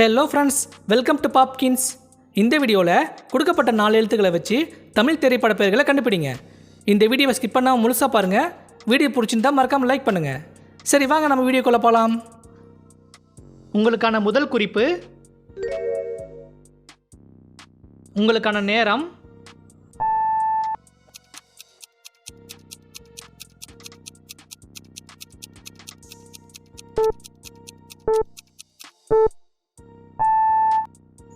Hello friends welcome to Popkins இந்த வீடியோவில் கொடுக்கப்பட்ட நாலு எழுத்துக்களை வச்சு தமிழ் திரைப்பட பெயர்களை கண்டுபிடிங்க. இந்த வீடியோவை ஸ்கிப் பண்ணாமல் முழுசாக பாருங்கள் வீடியோ பிடிச்சிருந்தா மறக்காமல் லைக் பண்ணுங்கள் சரி வாங்க நம்ம வீடியோக்குள்ளே போகலாம் உங்களுக்கான முதல் குறிப்பு உங்களுக்கான நேரம்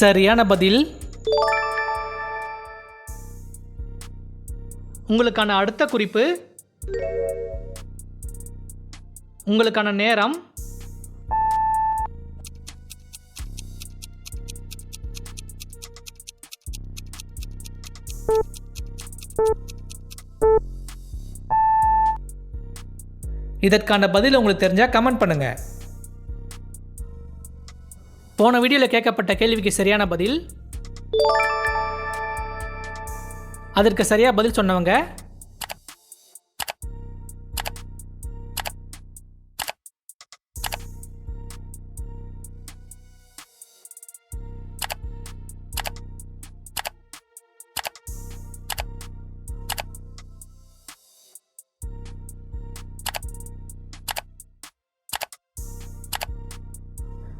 சரியான பதில். உங்களுக்கான அடுத்த குறிப்பு. உங்களுக்கான நேரம். இதற்கான பதில் உங்களுக்கு தெரிஞ்சால் கமெண்ட் பண்ணுங்கள் போன வீடியோவில் கேட்கப்பட்ட கேள்விக்கு சரியான பதில்? அதற்கு சரியா பதில் சொன்னவங்க